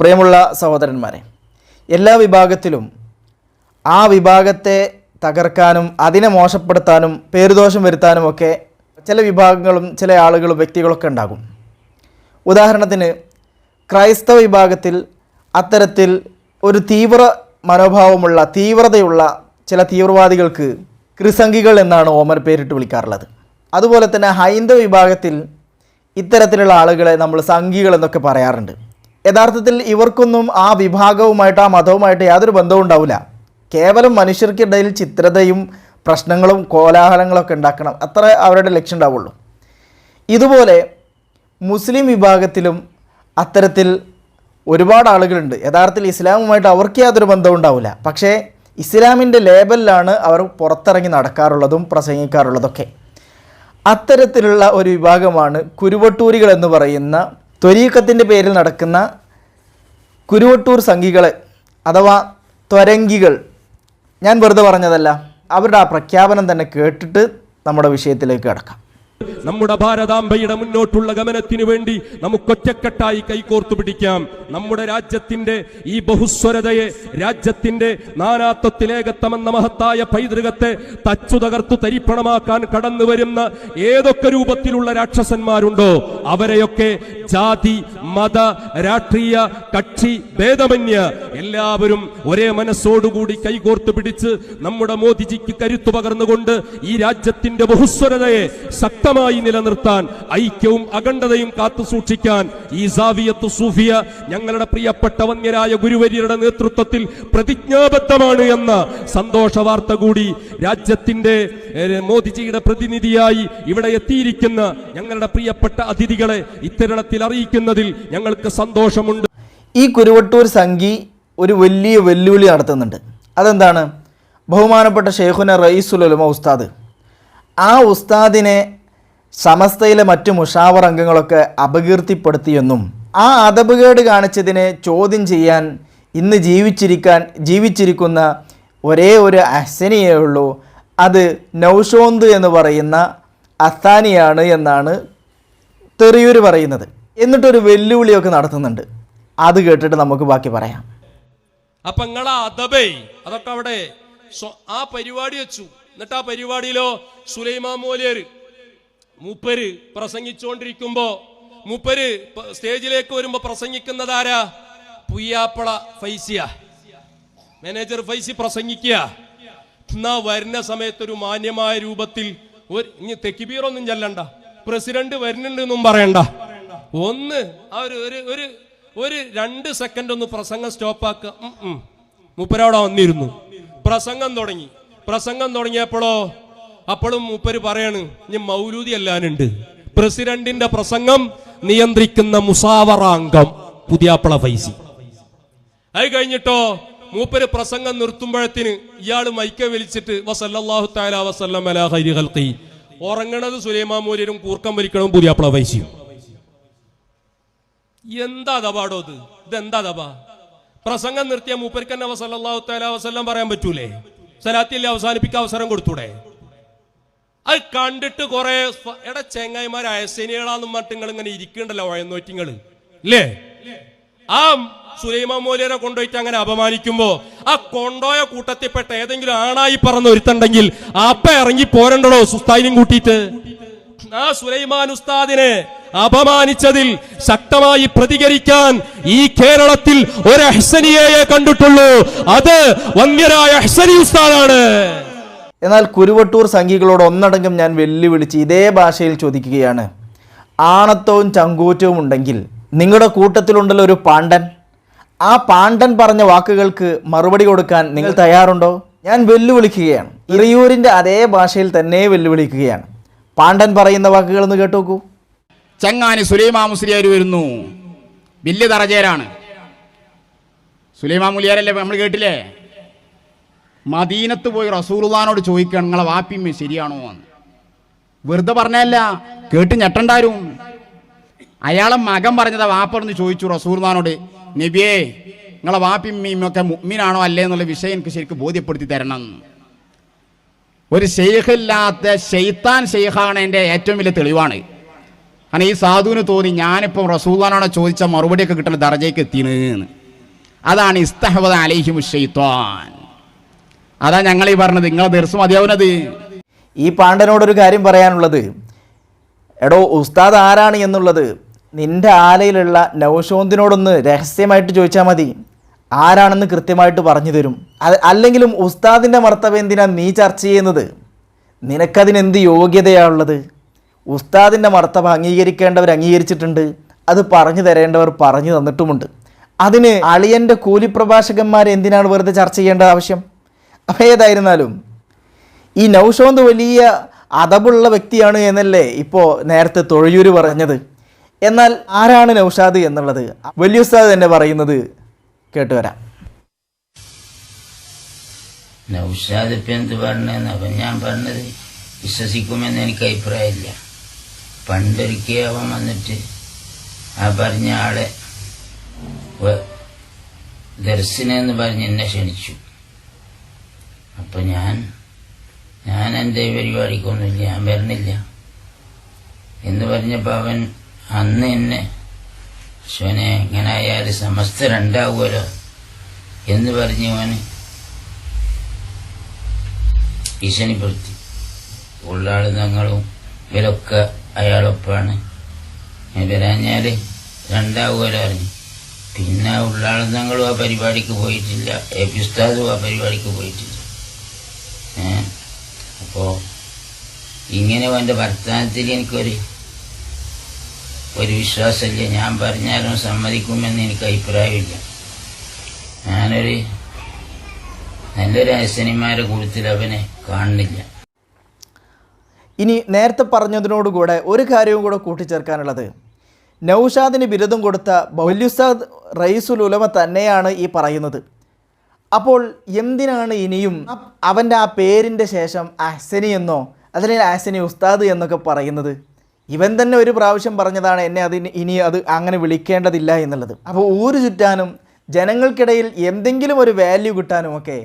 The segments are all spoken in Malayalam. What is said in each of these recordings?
പ്രിയമുള്ള സഹോദരന്മാരെ എല്ലാ വിഭാഗത്തിലും ആ വിഭാഗത്തെ തകർക്കാനും അതിനെ മോശപ്പെടുത്താനും പേരുദോഷം വരുത്താനും ഒക്കെ ചില വിഭാഗങ്ങളും ചില ആളുകളും വ്യക്തികളൊക്കെ ഉണ്ടാകും. ഉദാഹരണത്തിന് ക്രൈസ്തവ വിഭാഗത്തിൽ അത്തരത്തിൽ ഒരു തീവ്ര മനോഭാവമുള്ള തീവ്രതയുള്ള ചില തീവ്രവാദികൾക്ക് ക്രിസംഗികൾ എന്നാണ് ഓമർ പേരിട്ട് വിളിക്കാറുള്ളത്. അതുപോലെ തന്നെ ഹൈന്ദവ വിഭാഗത്തിൽ ഇത്തരത്തിലുള്ള ആളുകളെ നമ്മൾ സംഘികൾ എന്നൊക്കെ പറയാറുണ്ട്. യഥാർത്ഥത്തിൽ ഇവർക്കൊന്നും ആ വിഭാഗവുമായിട്ട് ആ മതവുമായിട്ട് യാതൊരു ബന്ധവും ഉണ്ടാവില്ല. കേവലം മനുഷ്യർക്കിടയിൽ ചിത്രതയും പ്രശ്നങ്ങളും കോലാഹലങ്ങളൊക്കെ ഉണ്ടാക്കണം. അത്ര അവരുടെ ലക്ഷ്യം ഉണ്ടാവുള്ളൂ. ഇതുപോലെ മുസ്ലിം വിഭാഗത്തിലും അത്തരത്തിൽ ഒരുപാട് ആളുകളുണ്ട്. യഥാർത്ഥത്തിൽ ഇസ്ലാമുമായിട്ട് അവർക്ക് യാതൊരു ബന്ധവും ഉണ്ടാവില്ല. പക്ഷേ ഇസ്ലാമിന്റെ ലേബലിലാണ് അവർ പുറത്തിറങ്ങി നടക്കാറുള്ളതും പ്രസംഗിക്കാറുള്ളതൊക്കെ. അത്തരത്തിലുള്ള ഒരു വിഭാഗമാണ് കുരുവട്ടൂരികൾ എന്ന് പറയുന്ന ത്വരീക്കത്തിന്റെ പേരിൽ നടക്കുന്ന കുരുവട്ടൂർ സംഘികൾ അഥവാ ത്വരങ്കികൾ ഞാൻ വെറുതെ പറഞ്ഞതല്ല അവരുടെ ആ പ്രഖ്യാപനം തന്നെ കേട്ടിട്ട് നമ്മുടെ വിഷയത്തിലേക്ക് കിടക്കാം. നമ്മുടെ ഭാരതാംബയുടെ മുന്നോട്ടുള്ള ഗമനത്തിനു വേണ്ടി നമുക്കൊറ്റക്കെട്ടായി കൈകോർത്തു പിടിക്കാം. നമ്മുടെ രാജ്യത്തിന്റെ ഈ ബഹുസ്വരതയെ രാജ്യത്തിന്റെ നാനാത്വത്തിലേകത്തമെന്ന മഹത്തായ പൈതൃകത്തെ തച്ചു തകർത്തു തരിപ്പണമാക്കാൻ കടന്നു വരുന്ന ഏതൊക്കെ രൂപത്തിലുള്ള രാക്ഷസന്മാരുണ്ടോ അവരെയൊക്കെ ജാതി മത രാഷ്ട്രീയ കക്ഷി ഭേദമന്യ എല്ലാവരും ഒരേ മനസ്സോടുകൂടി കൈകോർത്തു പിടിച്ച് നമ്മുടെ മോദിജിക്ക് കരുത്തു പകർന്നുകൊണ്ട് ഈ രാജ്യത്തിന്റെ ബഹുസ്വരതയെ ശക്തമായി നിലനിർത്താൻ ഐക്യവും അഖണ്ഡതയും കാത്തു സൂക്ഷിക്കാൻ ഈ സാവിയത്ത് സൂഫിയ ഞങ്ങളുടെ പ്രിയപ്പെട്ട വന്യരായ ഗുരുവര്യരുടെ നേതൃത്വത്തിൽ പ്രതിജ്ഞാബദ്ധമാണ് എന്ന സന്തോഷ വാർത്ത കൂടി രാജ്യത്തിന്റെ മോദിജിയുടെ പ്രതിനിധിയായി ഇവിടെ എത്തിയിരിക്കുന്ന ഞങ്ങളുടെ പ്രിയപ്പെട്ട അതിഥികളെ ഇത്തരണത്തിൽ അറിയിക്കുന്നതിൽ ഞങ്ങൾക്ക് സന്തോഷമുണ്ട്. ഈ കുരുവട്ടൂർ സംഘി ഒരു വലിയ വെല്ലുവിളി നടത്തുന്നുണ്ട്. അതെന്താണ്? ബഹുമാനപ്പെട്ട ഷെയ്ഖുന റയീസുലുലമ ഉസ്താദ്. ആ ഉസ്താദിനെ സമസ്തയിലെ മറ്റു മുഷാവർ അംഗങ്ങളൊക്കെ അപകീർത്തിപ്പെടുത്തിയെന്നും ആ അതപകേട് കാണിച്ചതിനെ ചോദ്യം ചെയ്യാൻ ഇന്ന് ജീവിച്ചിരിക്കാൻ ജീവിച്ചിരിക്കുന്ന ഒരേ ഒരു അഹ്സനിയേ ഉള്ളൂ. അത് നൗഷോന്ത് എന്ന് പറയുന്ന അസ്ഥാനിയാണ് എന്നാണ് തെറിയൂർ പറയുന്നത്. എന്നിട്ടൊരു വെല്ലുവിളിയൊക്കെ നടത്തുന്നുണ്ട്. അത് കേട്ടിട്ട് നമുക്ക് ബാക്കി പറയാം. അപ്പൊ നിങ്ങളാ അതൊക്കെ അവിടെ ആ പരിപാടി വെച്ചു. എന്നിട്ട് ആ പരിപാടിയിലോ സുലൈമാൻ മോലിയര് മൂപ്പര് പ്രസംഗിച്ചുകൊണ്ടിരിക്കുമ്പോ മൂപ്പര് സ്റ്റേജിലേക്ക് വരുമ്പോ പ്രസംഗിക്കുന്നത് ആരാ? പുയ്യാപ്പള ഫൈസിയ. മാനേജർ ഫൈസി പ്രസംഗിക്കുക എന്നാ വരുന്ന സമയത്ത് ഒരു മാന്യമായ രൂപത്തിൽ ഒരു ഇനി തെക്കിബീറൊന്നും ചെല്ലണ്ട. പ്രസിഡന്റ് വരുന്നുണ്ട് എന്നും പറയണ്ട. ഒന്ന് ആ ഒരു ഒരു ഒരു രണ്ട് സെക്കൻഡ് ഒന്ന് പ്രസംഗം സ്റ്റോപ്പാക്കുക. മൂപ്പരവിടെ വന്നിരുന്നു. പ്രസംഗം തുടങ്ങി. പ്രസംഗം തുടങ്ങിയപ്പോഴോ അപ്പോഴും മൂപ്പര് പറയാണ് ഇനി മൗലൂദി അല്ലാനുണ്ട്. പ്രസിഡന്റിന്റെ പ്രസംഗം നിയന്ത്രിക്കുന്ന മുസാവറാംഗം പുതിയാപ്പള ഫൈസി. അത് കഴിഞ്ഞിട്ടോ മൂപ്പര് പ്രസംഗം നിർത്തുമ്പോഴത്തിന് ഇയാൾ മൈക്ക വിളിച്ചിട്ട് വസല്ലാഹു താല വസല്ലം ഉറങ്ങണത് സുലൈമാ മൂര്യരും കൂർക്കം വലിക്കണം പുതിയാപ്പള ഫൈസിയും. എന്താ ദപാടോ ഇത്? ഇതെന്താ ദബ? പ്രസംഗം നിർത്തിയ മൂപ്പരിക്കന്നെ വസല്ലാഹു താല വസല്ലം പറയാൻ പറ്റൂലേ? സലാത്തിൽ അവസാനിപ്പിക്കാൻ അവസരം കൊടുത്തൂടെ? അത് കണ്ടിട്ട് കുറെ എടാ ചെങ്ങായിമാർ അയസേനികളാന്ന് പറഞ്ഞിട്ട് നിങ്ങൾ ഇങ്ങനെ ഇരിക്കണ്ടല്ലോ വഴന്നോറ്റിങ്ങൾ ഇല്ലേ? ആ സുലൈമാൻ മോലിയനെ കൊണ്ടുപോയിട്ട് അങ്ങനെ അപമാനിക്കുമ്പോ ആ കൊണ്ടോയ കൂട്ടത്തിൽപ്പെട്ട ഏതെങ്കിലും ആണായി പറന്ന് ഒരുത്തുണ്ടെങ്കിൽ അപ്പ ഇറങ്ങി പോരണ്ടോ സുസ്താദിനും കൂട്ടിയിട്ട്. ആ സുലൈമാൻ ഉസ്താദിനെ അപമാനിച്ചതിൽ ശക്തമായി പ്രതികരിക്കാൻ ഈ കേരളത്തിൽ ഒരു അഹ്സനിയെ കണ്ടിട്ടുള്ളൂ. അത് വന്യരായ അഹ്സനി ഉസ്താദാണ്. എന്നാൽ കുരുവട്ടൂർ സംഘികളോട് ഒന്നടങ്കം ഞാൻ വെല്ലുവിളിച്ച് ഇതേ ഭാഷയിൽ ചോദിക്കുകയാണ്. ആണത്തവും ചങ്കൂറ്റവും ഉണ്ടെങ്കിൽ നിങ്ങളുടെ കൂട്ടത്തിലുണ്ടല്ലോ ഒരു പാണ്ഡൻ. ആ പാണ്ഡൻ പറഞ്ഞ വാക്കുകൾക്ക് മറുപടി കൊടുക്കാൻ നിങ്ങൾ തയ്യാറുണ്ടോ? ഞാൻ വെല്ലുവിളിക്കുകയാണ്. ഇറിയൂരിന്റെ അതേ ഭാഷയിൽ തന്നെ വെല്ലുവിളിക്കുകയാണ്. പാണ്ഡൻ പറയുന്ന വാക്കുകൾ ഒന്ന് കേട്ടോക്കൂ. ചങ്ങാനി സുലൈമാ വരുന്നു. വലിയ തറചേരാണ്. സുലൈമാ മുലിയാരല്ലേ നമ്മൾ കേട്ടില്ലേ? മദീനത്ത് പോയി റസൂലുള്ളാനോട് ചോദിക്കണം നിങ്ങളെ വാപ്പിമ്മ ശരിയാണോ എന്ന്? വെറുതെ പറഞ്ഞല്ല കേട്ട് ഞെട്ടണ്ടാരും. അയാളെ മകൻ പറഞ്ഞത് വാപ്പറന്ന് ചോദിച്ചു റസൂർദാനോട് നബിയേ നിങ്ങളെ വാപ്പിമ്മയും ഒക്കെ മുഗ്മിനാണോ അല്ലേ എന്നുള്ള വിഷയം എനിക്ക് ശരിക്കും ബോധ്യപ്പെടുത്തി തരണം. ഒരു ഷെയ്ഖില്ലാത്ത ഷെയ്ത്താൻ ഷെയ്ഖാണ് എന്റെ ഏറ്റവും വലിയ തെളിവാണ്. കാരണം ഈ സാധുവിന് തോന്നി ഞാനിപ്പം റസൂലാനാണോ ചോദിച്ച മറുപടിയൊക്കെ കിട്ടുന്ന ദർജയ്ക്ക് എത്തിയെന്ന് അതാണ് ഇസ്തഹബദ് അലൈഹിം ഷെയ്ത്താൻ അതാ ഞങ്ങൾ ഈ പറഞ്ഞത്. നിങ്ങളെ ദിവസം മതിയാവുന്നത്. ഈ പാണ്ഡനോടൊരു കാര്യം പറയാനുള്ളത്. എടോ ഉസ്താദ് ആരാണ് എന്നുള്ളത് നിന്റെ ആലയിലുള്ള നൗഷോന്തിനോടൊന്ന് രഹസ്യമായിട്ട് ചോദിച്ചാൽ മതി. ആരാണെന്ന് കൃത്യമായിട്ട് പറഞ്ഞു തരും. അത് അല്ലെങ്കിലും ഉസ്താദിന്റെ മർത്തവ എന്തിനാണ് നീ ചർച്ച ചെയ്യുന്നത്? നിനക്കതിനെന്ത് യോഗ്യതയാണുള്ളത് ഉസ്താദിന്റെ മർത്തവ അംഗീകരിക്കേണ്ടവർ അംഗീകരിച്ചിട്ടുണ്ട്. അത് പറഞ്ഞു തരേണ്ടവർ പറഞ്ഞു തന്നിട്ടുമുണ്ട്. അതിന് അളിയന്റെ കൂലിപ്രഭാഷകന്മാർ എന്തിനാണ് വെറുതെ ചർച്ച ചെയ്യേണ്ട ആവശ്യം? അപ്പോൾ ഏതായിരുന്നാലും ഈ നൗഷോന്ത് വലിയ അതബുള്ള വ്യക്തിയാണ് എന്നല്ലേ ഇപ്പോൾ നേരത്തെ തൊഴിയൂര് പറഞ്ഞത്. എന്നാൽ ആരാണ് നൗഷാദ് എന്നുള്ളത്? വലിയ ഉസ്താദ് തന്നെ പറയുന്നത് കേട്ടുവരാം നൗഷാദ് ഇപ്പം എന്ത് പറഞ്ഞതെന്ന് അപ്പം ഞാൻ പറഞ്ഞത് വിശ്വസിക്കുമെന്ന് എനിക്ക് അഭിപ്രായമില്ല. പണ്ടൊരിക്കൽ അവൻ വന്നിട്ട് ആ പറഞ്ഞ ആളെ ദർശനം ദർശനെന്ന് പറഞ്ഞ് എന്നെ ക്ഷണിച്ചു. അപ്പൊ ഞാൻ ഞാൻ എന്റെ പരിപാടിക്കൊന്നുമില്ല ഞാൻ വരുന്നില്ല. എന്ന് പറഞ്ഞപ്പോൾ അവൻ അന്ന് എന്നെ ശിവനെ ഇങ്ങനെ ആയാൽ സമസ്ത രണ്ടാവുമല്ലോ? എന്ന് പറഞ്ഞ് അവന് ഭീഷണിപ്പെടുത്തി ഉള്ളാളുന്നങ്ങളും ഇവരൊക്കെ അയാളൊപ്പാണ്. വരാഞ്ഞാൽ രണ്ടാവുമല്ലോ അറിഞ്ഞു പിന്നെ ഉള്ളാളുന്നങ്ങളും ആ പരിപാടിക്ക് പോയിട്ടില്ല. എ പി ഉസ്താദും ആ പരിപാടിക്ക് പോയിട്ടില്ല. ഏ? അപ്പോ ഇങ്ങനെ എന്റെ വർത്തമാനത്തിൽ എനിക്കൊരു ഒരു വിശ്വാസമില്ല. ഞാൻ പറഞ്ഞാലും സമ്മതിക്കുമെന്ന് എനിക്ക് അഭിപ്രായമില്ല. ഞാനൊരു നല്ലൊരു അസനിമാരെ കൂട്ടത്തിൽ അവനെ കാണുന്നില്ല. ഇനി നേരത്തെ പറഞ്ഞതിനോടുകൂടെ ഒരു കാര്യവും കൂടെ കൂട്ടിച്ചേർക്കാനുള്ളത്. നൌഷാദിന് ബിരുദം കൊടുത്ത ബൗല്യുസാദ് റയീസുൽ ഉലമ തന്നെയാണ് ഈ പറയുന്നത്. അപ്പോൾ എന്തിനാണ് ഇനിയും അവന്റെ ആ പേരിന്റെ ശേഷം അഹ്സനി എന്നോ അല്ലെങ്കിൽ അഹ്സനി ഉസ്താദ് എന്നൊക്കെ പറയുന്നത്? ഇവൻ തന്നെ ഒരു പ്രാവശ്യം പറഞ്ഞതാണ് എന്നെ അതിന് ഇനി അത് അങ്ങനെ വിളിക്കേണ്ടതില്ല എന്നുള്ളത്. അപ്പോൾ ഊര് ചുറ്റാനും ജനങ്ങൾക്കിടയിൽ എന്തെങ്കിലും ഒരു വാല്യൂ കിട്ടാനും ഒക്കെ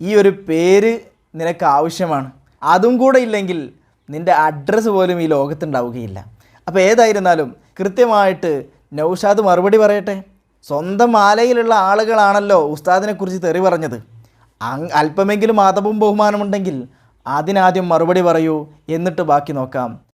ഈ ഒരു പേര് നിനക്ക് ആവശ്യമാണ്. അതും കൂടെ ഇല്ലെങ്കിൽ നിന്റെ അഡ്രസ്സ് പോലും ഈ ലോകത്തുണ്ടാവുകയില്ല. അപ്പോൾ ഏതായിരുന്നാലും കൃത്യമായിട്ട് നൗഷാദ് മറുപടി പറയട്ടെ. സ്വന്തം ആലയിലുള്ള ആളുകളാണല്ലോ ഉസ്താദിനെക്കുറിച്ച് തെറി പറഞ്ഞത്. അങ് അല്പമെങ്കിലും ആദവും ബഹുമാനമുണ്ടെങ്കിൽ അതിനാദ്യം മറുപടി പറയൂ എന്നിട്ട് ബാക്കി നോക്കാം.